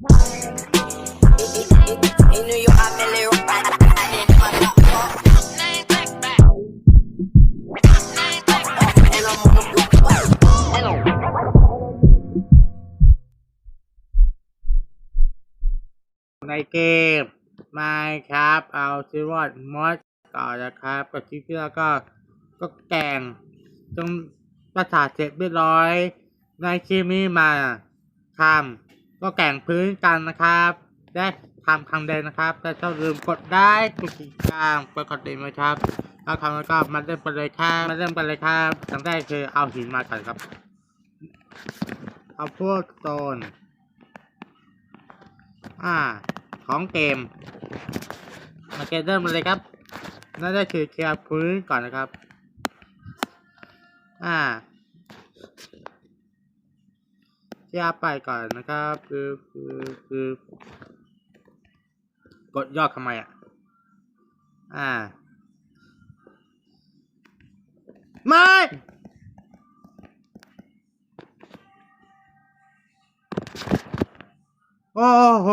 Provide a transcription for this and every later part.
ในเกมไม่ครับ เอาชื่อว่ามอสต่อนะครับก็คลิปที่แล้วก็ก็แกงจงประสาทเสร็จเรียบร้อย ในคลิปนี้มาทำ ก็แกงพื้นกันนะครับ ได้ทำคำเดินนะครับแต่ต้องลืมกดได้กดติดตามกดกดติดไว้ครับแล้วคำแล้วก็มาเริ่มกันเลยครับมาเริ่มกันเลยครับอย่างแรกคือเอาหินมาก่อนครับ เอาพวกโซนอ่า ของเกมมาเกมเริ่มเลยครับนั่นก็คือเคลียร์พื้นก่อนนะครับ อ่า ยร์ไปก่อนนะครับคือคือคือกดยอดทำไมอะ อ่า ไม่ โอ้โห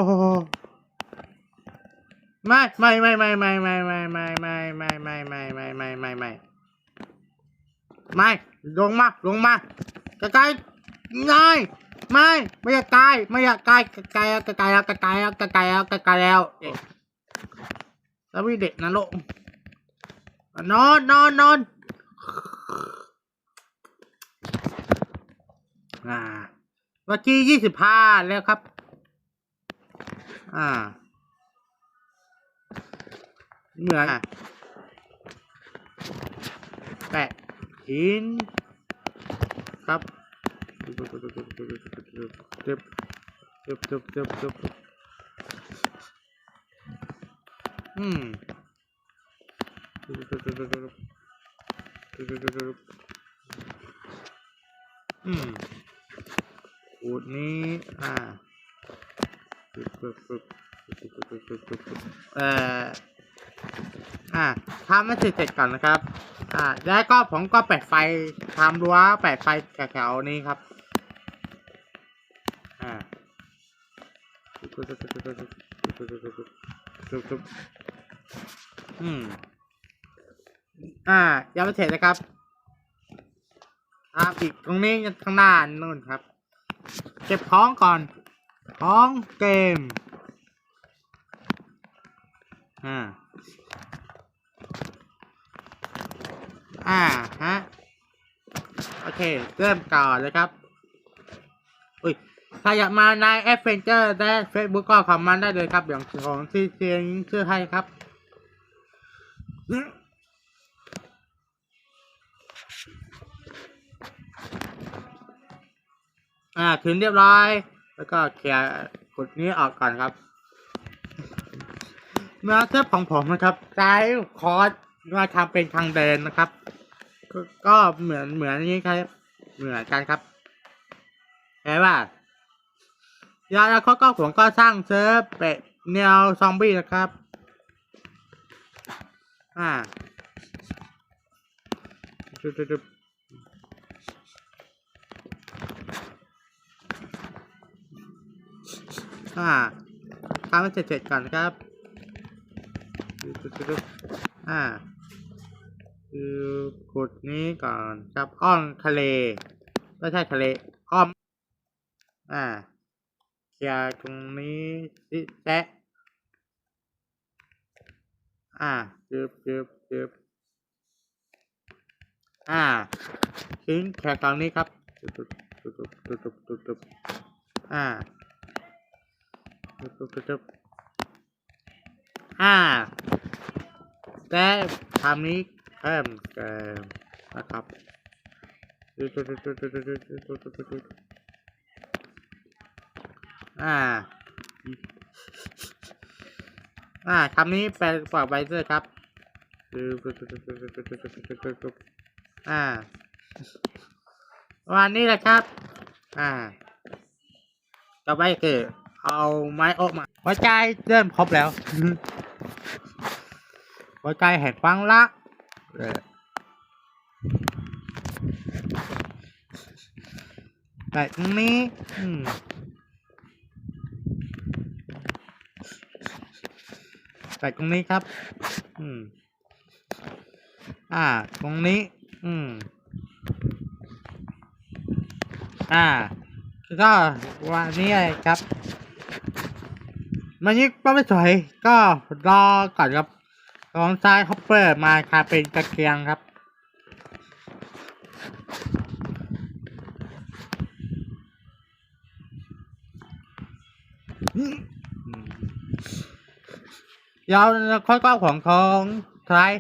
ไม่ไม่ไม่ไม่ไม่ไม่ไม่ไม่ไม่ไม่ไม่ไม่ไม่ไม่ไม่ไม่ไม่ลงมาลงมาไกลๆง่าย ไม่ไม่อยากไกลไม่อยากไกลไกลแล้วไกลแล้วไกลแล้วไกลแล้วไกลแล้วเอ๊ะแล้ววิเด็กนะลูกนอนนอนนอนอ่าเมื่อกี้ยี่สิบห้าแล้วครับ อ่าเหมือนอะแปะหินครับ ตึบตึบตึบตึบตึบอืมตึบตึบตึบตึบบตึบบอืมอูดนี้อ่าเอ่ออ่าทำให้เสร็จก่อนนะครับ อ่าแล้วก็ผมก็แปะไฟทำรั้วแปะไฟแถวๆนี้ครับ อืม อ่ายังไม่เสร็จนะครับครับอีกตรงนี้ข้างหน้านู่นครับ เก็บของก่อนของเกม อ่า อ่าฮะ โอเค เริ่มก่อนเลยครับ อุ้ย ถ้าอยากมาในแอปเฟนเจอร์ได้เฟซบุ๊กก็คอมเมนต์ได้เลยครับอย่างของที่เชียงชื่อให้ครับอ่าถึงเรียบร้อย แล้วก็เคลียร์กดนี้ออกก่อนครับเมื่อเทปของผมนะครับใช้คอร์สมาทำเป็นทางเดินนะครับ ก็เหมือนเหมือนนี้ครับ เหมือนกันครับใช่ป่ะ ยาแล้วก็ผมก็สร้างเซิร์ฟเป็ดแนวซอมบี้นะครับ อ่าจุดจุดจุดอ่าทำให้เสร็จๆก่อนครับอ่าคือขุดนี้ก่อนครับอ้อมทะเล ไม่ใช่ทะเล อ้อม อ่า เคลียร์ตรงนี้สิแซะอ่าจึบจึบจึบอ่าทิ้งแค่ตรงนี้ครับตึบตึบตึบตึบตึบตึบอ่าตึบตึบตึบตึบอ่าแต่ทำนี้เพิ่มเติมนะครับ อ่า อ่าคำนี้แปลว่าไบเซอร์ครับ อ่า วันนี้แหละครับ อ่า ต่อไปคือเอาไม้ออกมาหัวใจเริ่มครบแล้วหัวใจแห่งฟังรักเออแต่ตรงนี้ อืม แปะตรงนี้ครับ อืม อ่า ตรงนี้ อืม อ่า ก็วันนี้อะไรครับมันนี้ก็ไม่สวยก็รอก่อนครับของซ้ายฮอปเปอร์มาค่ะเป็นกระเกียงครับอืม ยาวค่อยๆของของท้าย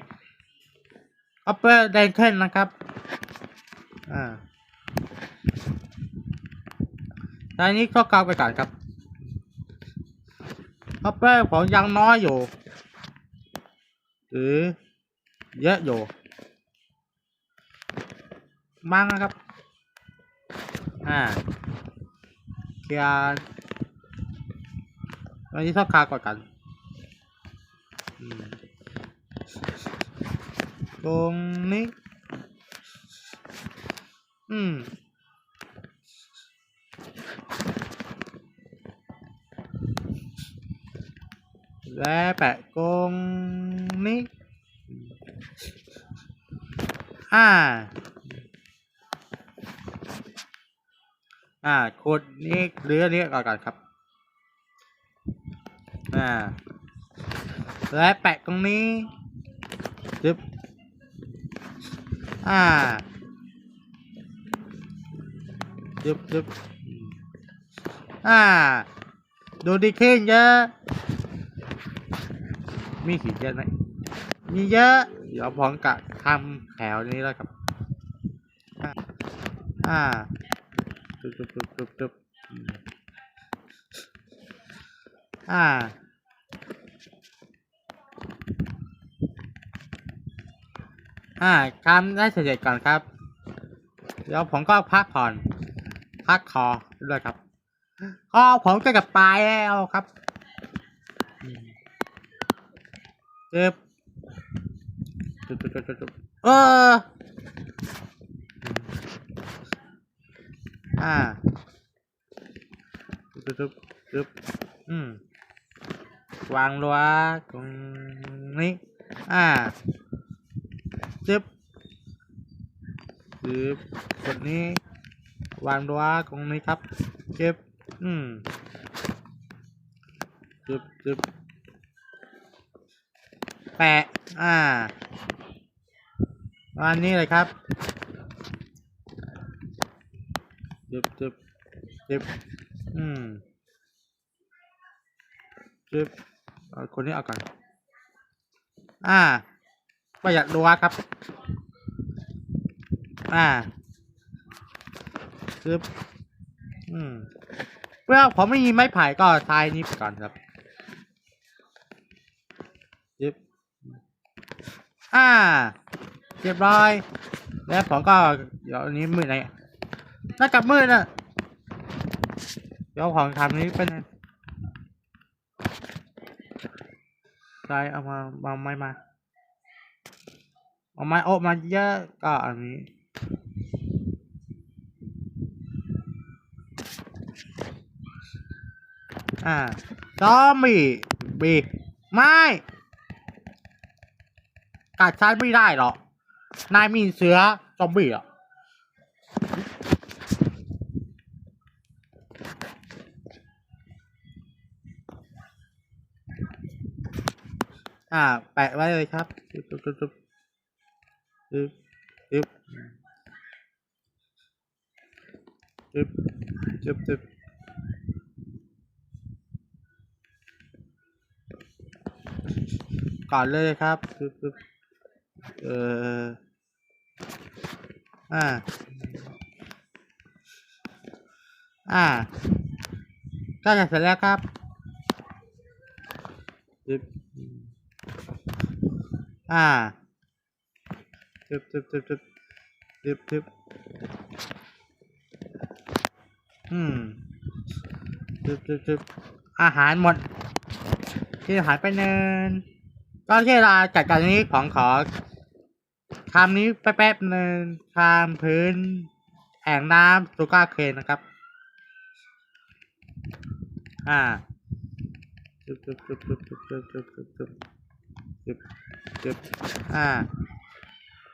อัปเปอร์เดนเทนนะครับอ่าตอนนี้ก็เกาไปก่อนครับอัปเปอร์ของยังน้อยอยู่หรือเยอะอยู่บ้างนะครับ อ่าเกียร์วันนี้เท่าคาก่อนกันอืม ตรงนี้ อืมและแปะตรงนี้อ่า อ่าโคดนี้หรือนี้ก่อนกันครับ อ่า และแปะตรงนี้จึ๊บ อ่าจึ๊บจึ๊บอืมอ่า ดูดีขึ้นเยอะ มีขีดเยอะไหมมีเยอะ เดี๋ยวพร้อมกับทำแถวนี้แล้วครับ อ่าอ่าจุ๊บจุ๊บจุ๊บจุ๊บจุ๊บอืมอ่า อ่าทำได้เสร็จก่อนครับ เดี๋ยวผมก็พักผ่อน พักคอด้วยครับก็ผมจะกลับปแล้วครับเจ็บจุดจุดจุดจุดจุดเออ อ่าจุดจุดจุดจุดอืมวางรั้วตรงนี้ อ่า จึ๊บ จึ๊บกดนี้วางรั้วตรงนี้ครับจึ๊บอืมจึบจึบแปะอ่าวันนี้เลยครับจึบจึบจึบอืมจึบคนนี้เอาก่อนอ่าประหยัดรั้วครับ อ่าซึบอืมเพื่อผมไม่มีไม้ไผ่ก็ทายนี้ไปก่อนครับซึบอ่าเรียบร้อย แล้วผมก็เดี๋ยวนี้มือไหนน่ากับมือน่ะเดี๋ยวของทำนี้เป็นใช่เอามาเอาไม้มาเอาไม้โอะมาเยอะก็อันนี้ อ่าซอมบี้บีไม่กัดฉันไม่ได้หรอกนายมีเสือซอมบี้อะอ่า แปะไว้เลยครับจุ๊บจุ๊บจุ๊บจุ๊บจุ๊บจุ๊บจุ๊บจุ๊บจุ๊บ ก่อนเลยครับเอออ่า อ่าก็จะเสร็จแล้วครับจุ๊บอ่าทึบทึบทึบทึบทึบทึบอืมทึบทึบทึบอาหารหมดที่หายไปเนิน ก็ที่เวลาจัดการนี้ของขอทำนี้แป๊บๆหนึ่งทำพื้นแอ่งน้ำสุก้าเคนนะครับ อ่าจึ๊บจึ๊บจึ๊บจึ๊บจึ๊บจึ๊บจึ๊บจึ๊บจึ๊บจึ๊บจึ๊บอ่า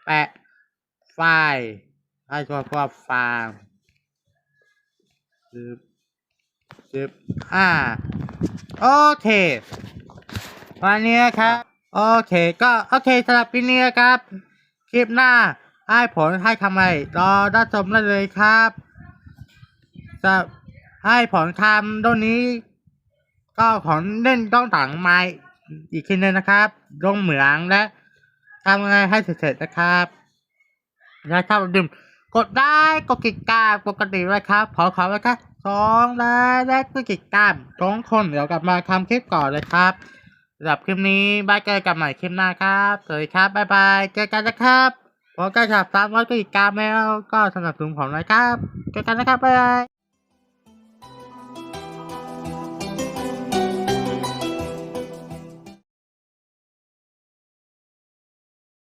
แปะไฟให้ตัวพวกฟาร์มจึ๊บจึ๊บอ่า โอเค วันนี้ครับ โอเคก็โอเคสำหรับปีนี้นะครับ คลิปหน้าให้ผลให้ทำอะไรรอรับชมได้เลยครับจะให้ผลทำตรงนี้ ก็ของเล่นต้องต่างไม้อีกทีนึงนะครับลงเหมืองและทำไงให้เสร็จๆนะครับและถ้าดื่มกดได้กดกิจการปกติไว้ครับ ขอขอไว้ครับสองได้และกดกิจการสองคนเดี๋ยวกลับมาทำคลิปก่อนเลยครับ สำหรับคลิปนี้บ้ายเจอกันใหม่คลิปหน้าครับสวัสดีครับบ๊ายบายเจอกันนะครับผมก็จะตามว่ากดกิจการแล้วก็สนับสนุนผมนะครับเจอกันนะครับบ๊ายบาย